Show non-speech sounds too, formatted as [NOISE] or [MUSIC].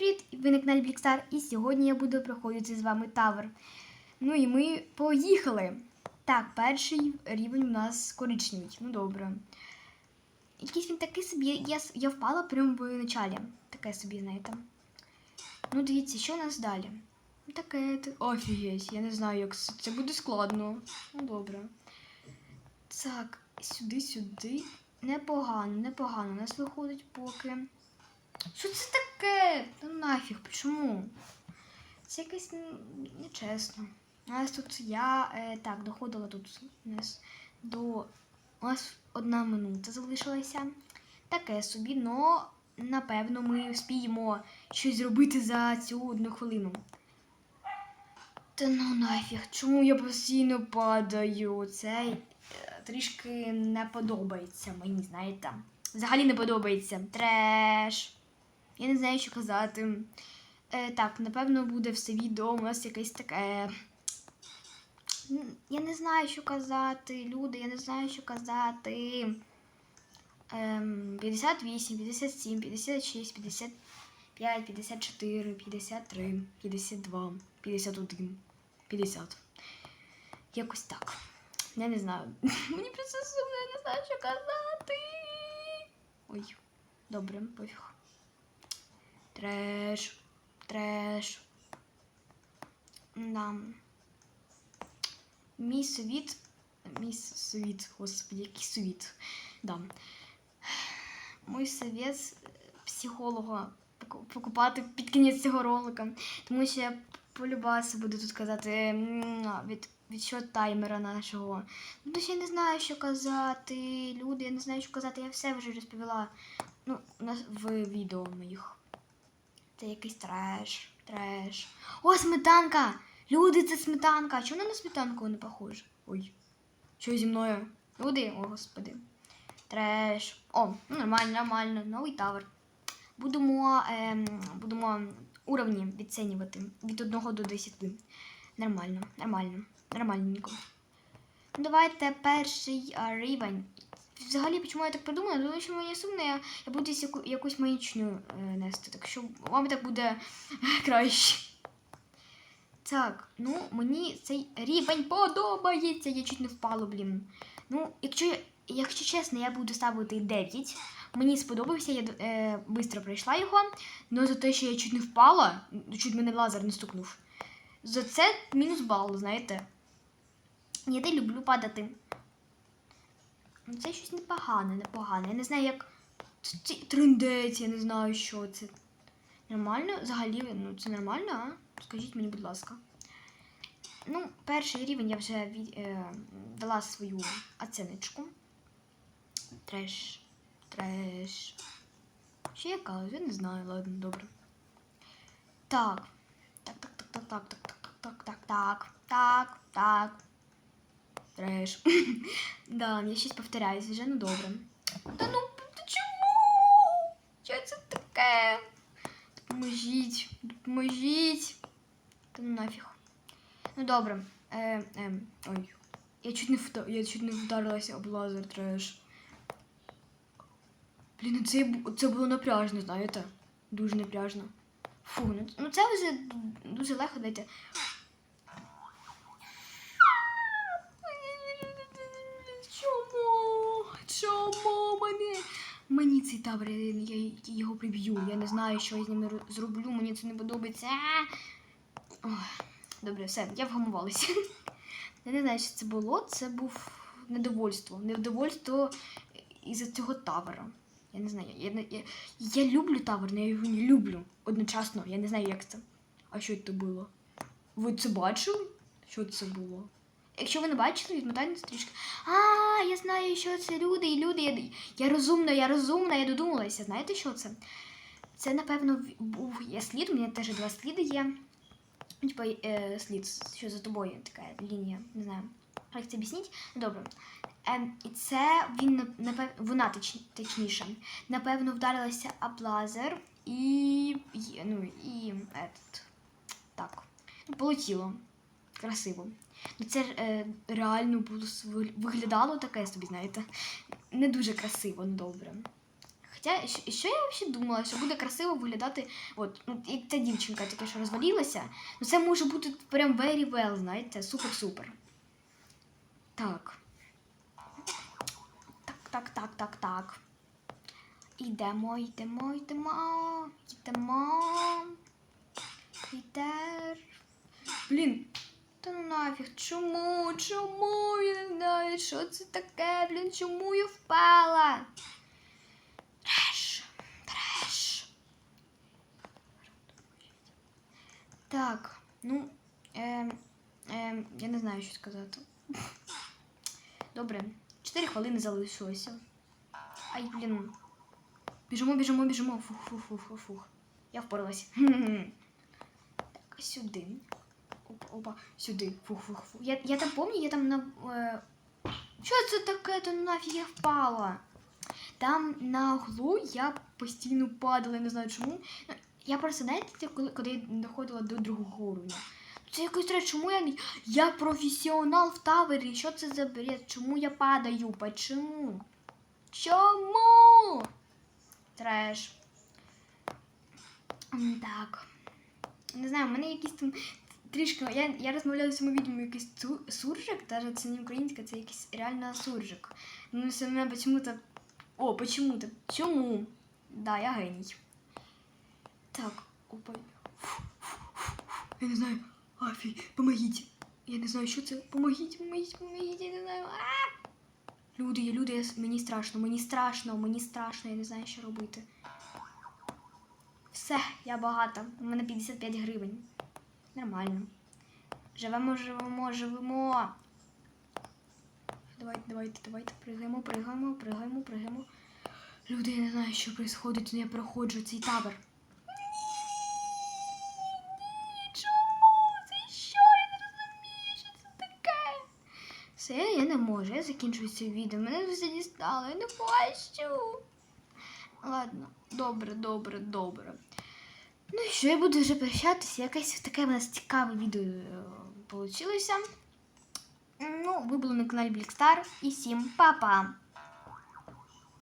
привіт! Ви на каналі Блікстар, і сьогодні я буду проходити з вами тавер. Ну і ми поїхали. Так, перший рівень у нас коричневий. Ну добре. Якийсь він такий собі. Я, я впала прямо в началі. Таке собі, знаєте. Ну, дивіться, що у нас далі? Таке. Офігеть, я не знаю, як це буде складно. Ну, добре. Так, сюди, сюди. Непогано, непогано. У нас виходить поки. Що це таке? Ну нафіг, чому? Це якесь нечесно. У нас тут я е, так доходила тут нас до. У нас одна минута залишилася. Таке собі, но напевно ми вспіємо щось зробити за цю одну хвилину. Та ну нафіг, чому я постійно падаю? Це е, трішки не подобається мені, знаєте. Взагалі не подобається. Треш. Я не знаю, що казати. Е, так, напевно, буде все відео у нас якесь таке. Я не знаю, що казати. Люди, я не знаю, що казати. Ем, 58, 57, 56, 55, 54, 53, 52, 51, 50. Якось так. Я не знаю. [LAUGHS] Мені просто сумно, я не знаю, що казати. Ой, добре, пофіг. Треш. Треш. Да. Мій совіт. Мій совіт, господи, який совіт. Да. Мій совет психолога покупати під кінець цього ролика. Тому що я полюбасу буду тут казати від, від що таймера нашого. Ну, я не знаю, що казати. Люди, я не знаю, що казати. Я все вже розповіла ну, в відео моїх. Це якийсь треш, треш. О, сметанка! Люди, це сметанка. Чому на сметанку не похоже? Ой. Що зі мною? Люди, о господи. Треш. О, ну, нормально, нормально. Новий тавер. Будемо, ем, будемо уровні відцінювати від 1 до 10. Нормально, нормально, нормальненько. Ну, Давайте перший рівень. Взагалі, чому я так придумала? Тому що мені сумно, я, я буду яку, якусь маячню е, нести. Так що вам так буде краще. Так, ну мені цей рівень подобається. Я чуть не впала, блін. Ну, якщо, якщо чесно, я буду ставити 9. Мені сподобався, я е, швидко пройшла його. але за те, що я чуть не впала, чуть мене лазер не стукнув. За це мінус бал, знаєте. Я не люблю падати. Ну, Це щось непогане, непогане. Я не знаю, як трендець, я не знаю, що це. Нормально? Взагалі, ну це нормально, а? Скажіть мені, будь ласка. Ну, перший рівень я вже від, е, дала свою оціночку. Треш. Треш. Ще яка? Я не знаю, ладно, добре. Так. Так, так, так, так, так, так, так, так, так, так, так, так. Треш. [LAUGHS] да, я щось повторяюсь вже, ну добре. Та ну, чому? Що це таке? Допоможіть, допоможіть. Та ну нафіг. Ну добре. Е, е, ой. Я чуть не вда... я чуть не вдарилася об лазер треш. Блін, ну це, це було напряжно, знаєте? Дуже напряжно. Фу, ну, ну це вже дуже легко дайте. Чому? Мене? Мені цей табор, я, його приб'ю. Я не знаю, що я з ними зроблю, мені це не подобається. Добре, все, я вгамувалася. [LAUGHS] Я не знаю, що це було. Це був недовольство. Недовольство із-за цього тавера. Я не знаю. Я, я, я люблю тавер, але я його не люблю одночасно. Я не знаю, як це. А що це було? Ви це бачили? Що це було? Якщо ви не бачили, відмотайте трішки. А, я знаю, що це люди і люди. Я, я розумна, я розумна, я додумалася. Знаєте, що це? Це, напевно, був є слід, у мене теж два сліди є. Типа е, слід, що за тобою така лінія, не знаю. Як це об'ясніть? Добре. Ем, і це він напевно, вона точ, точніше, напевно, вдарилася об лазер і, ну, і этот, так, полетіло. Красиво. Ну, це е, реально було виглядало таке собі, знаєте. Не дуже красиво, ну добре. Хоча, що, що я взагалі думала, що буде красиво виглядати, от, ну, як ця дівчинка таке, що розвалілася, ну це може бути прям very well, знаєте, супер-супер. Так. Так, так, так, так, так. Йдемо, йдемо, йдемо, йдемо. Йдер. Блін. Та ну нафіг, чому? Чому? Я не знаю, що це таке, блін, чому я впала? Треш, треш. Так, ну, ем, ем, я не знаю, що сказати. Добре, 4 хвилини залишилося. Ай, блін. Біжимо, біжимо, біжимо. Фух, фух, фух, фух. Я впоралась. [LAUGHS] Так, сюди. Опа, сюди. Фух, фух, фух. Я, я там пам'ятаю, я там на. Е... Що це таке? То нафіг я впала? Там на углу я постійно падала, я не знаю чому. Ну, Я просто, знаєте, коли, коли я доходила до другого уровня. Це якось треба, чому я не. Я професіонал в тавері. Що це за бред? Чому я падаю? Почему? Чому? Треш. Так. Не знаю, в мене якісь там трішки. Я, я розмовляла в цьому відео якийсь цу- суржик, навіть це не українська, це якийсь реально суржик. Ну, все мене почему-то. О, почему-то. Чому? Да, я геній. Так, опа. Я не знаю. Афі, помогіть. Я не знаю, що це. Помогіть, помогіть, помогіть, я не знаю. А! Люди, люди, я мені страшно, мені страшно, мені страшно, я не знаю, що робити. Все, я багата. У мене 55 гривень. Нормально. Живемо, живемо, живемо. Давайте, давайте, давайте, пригаємо, пригаємо, пригаємо, пригаємо. Люди, я не знаю, що відбувається, я проходжу цей табор. Ні, чому? Це що це таке. Все, я не можу, я закінчую це відео. Мене все дістало, я не хочу. Ладно, добре, добре, добре. Ну і що, я буду вже прощатися. Якесь таке у нас цікаве відео вийшло. Ну, ви були на каналі Блікстар. І всім па-па!